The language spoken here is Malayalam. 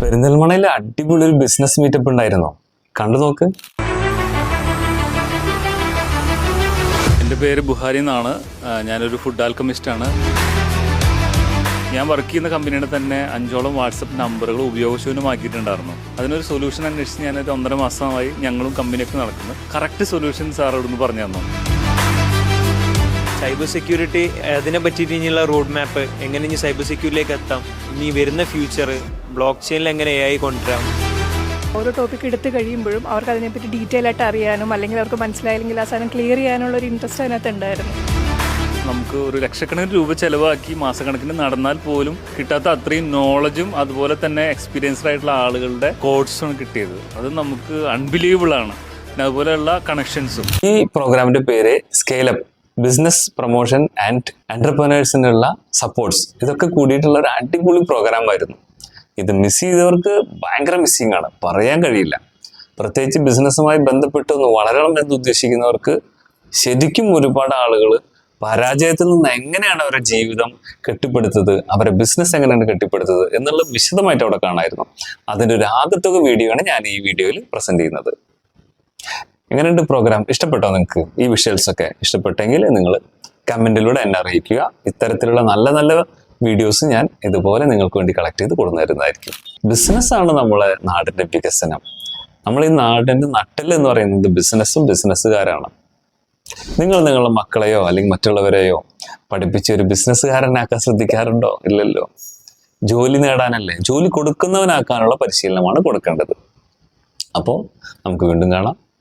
പെരിന്തൽമണയിൽ അടിപൊളി ഒരു ബിസിനസ് മീറ്റപ്പ് ഉണ്ടായിരുന്നോ. കണ്ടു നോക്ക്. എന്റെ പേര് ബുഹാരി എന്നാണ്. ഞാനൊരു ഫുഡ് ആൽക്കമിസ്റ്റാണ് ഞാൻ വർക്ക് ചെയ്യുന്ന കമ്പനിയുടെ തന്നെ അഞ്ചോളം വാട്സപ്പ് നമ്പറുകൾ ഉപയോഗശൂന്യമാക്കിയിട്ടുണ്ടായിരുന്നു. അതിനൊരു സൊല്യൂഷൻ അന്വേഷിച്ച് ഞാനൊരു ഒന്നര മാസമായി ഞങ്ങളും കമ്പനിയൊക്കെ നടക്കുന്നു. കറക്റ്റ് സൊല്യൂഷൻ സാറോടൊന്ന് പറഞ്ഞു തന്നു. സൈബർ സെക്യൂരിറ്റി അതിനെ പറ്റിയിട്ട് ഇനിയുള്ള റോഡ് മാപ്പ് എങ്ങനെ ഇനി സൈബർ സെക്യൂരിറ്റിയിലേക്ക് എത്താം ഇനി വരുന്ന ഫ്യൂച്ചർ ബ്ലോക്ക് ചെയിനിൽ എങ്ങനെ എ ഐ കൊണ്ടുവരാം? ഓരോ ടോപ്പിക് എടുത്തു കഴിയുമ്പോഴും അവർക്ക് അതിനെപ്പറ്റി ഡീറ്റെയിൽ ആയിട്ട് അറിയാനും അല്ലെങ്കിൽ അവർക്ക് മനസ്സിലായില്ലെങ്കിൽ ആ സാധനം ക്ലിയർ ചെയ്യാനുള്ള ഒരു ഇൻട്രസ്റ്റ് അതിനകത്ത് ഉണ്ടായിരുന്നു. നമുക്ക് ഒരു ലക്ഷക്കണക്കിന് രൂപ ചെലവാക്കി മാസക്കണക്കിന് നടന്നാൽ പോലും കിട്ടാത്ത അത്രയും നോളജും അതുപോലെ തന്നെ എക്സ്പീരിയൻസ്ഡ് ആയിട്ടുള്ള ആളുകളുടെ കോഡ്സും കിട്ടിയത്. അത് നമുക്ക് അൺബിലീവബിൾ ആണ്. പിന്നെ അതുപോലെയുള്ള കണക്ഷൻസും ഈ പ്രോഗ്രാമിന്റെ പേര് scale up business promotion and എന്റർപ്രനേഴ്സിനുള്ള supports ഇതൊക്കെ കൂടിയിട്ടുള്ള ഒരു അടിപൊളി പ്രോഗ്രാം ആയിരുന്നു. ഇത് മിസ് ചെയ്തവർക്ക് ഭയങ്കര മിസ്സിങ് ആണ്. പറയാൻ കഴിയില്ല. പ്രത്യേകിച്ച് ബിസിനസ്സുമായി ബന്ധപ്പെട്ട് ഒന്ന് വളരണം എന്ന് ഉദ്ദേശിക്കുന്നവർക്ക് ശരിക്കും ഒരുപാട് ആളുകൾ പരാജയത്തിൽ നിന്ന് എങ്ങനെയാണ് അവരുടെ ജീവിതം കെട്ടിപ്പടുത്തത് അവരെ ബിസിനസ് എങ്ങനെയാണ് കെട്ടിപ്പടുത്തത് എന്നുള്ള വിശദമായിട്ട് അവിടെ കാണായിരുന്നു. അതിന്റെ ഒരു ആകത്തുക വീഡിയോ ആണ് ഞാൻ ഈ വീഡിയോയിൽ പ്രസന്റ് ചെയ്യുന്നത്. എങ്ങനെയുണ്ട് പ്രോഗ്രാം ഇഷ്ടപ്പെട്ടോ നിങ്ങൾക്ക് ഈ വിഷ്വൽസ് ഒക്കെ ഇഷ്ടപ്പെട്ടെങ്കിൽ നിങ്ങൾ കമന്റിലൂടെ എന്നെ അറിയിക്കുക. ഇത്തരത്തിലുള്ള നല്ല നല്ല വീഡിയോസ് ഞാൻ ഇതുപോലെ നിങ്ങൾക്ക് വേണ്ടി കളക്ട് ചെയ്ത് കൊടുന്നു തരുന്നതായിരിക്കും. ബിസിനസ്സാണ് നമ്മളെ നാടിന്റെ വികസനം. നമ്മൾ ഈ നാടിന്റെ നട്ടിൽ എന്ന് പറയുന്നത് ബിസിനസ്സും ബിസിനസ്സുകാരാണ് നിങ്ങൾ നിങ്ങളുടെ മക്കളെയോ അല്ലെങ്കിൽ മറ്റുള്ളവരെയോ പഠിപ്പിച്ച് ഒരു ബിസിനസ്സുകാരനാക്കാൻ ശ്രദ്ധിക്കാറുണ്ടോ? ഇല്ലല്ലോ. ജോലി നേടാനല്ലേ? ജോലി കൊടുക്കുന്നവനാക്കാനുള്ള പരിശീലനമാണ് കൊടുക്കേണ്ടത്. അപ്പോൾ നമുക്ക് വീണ്ടും കാണാം.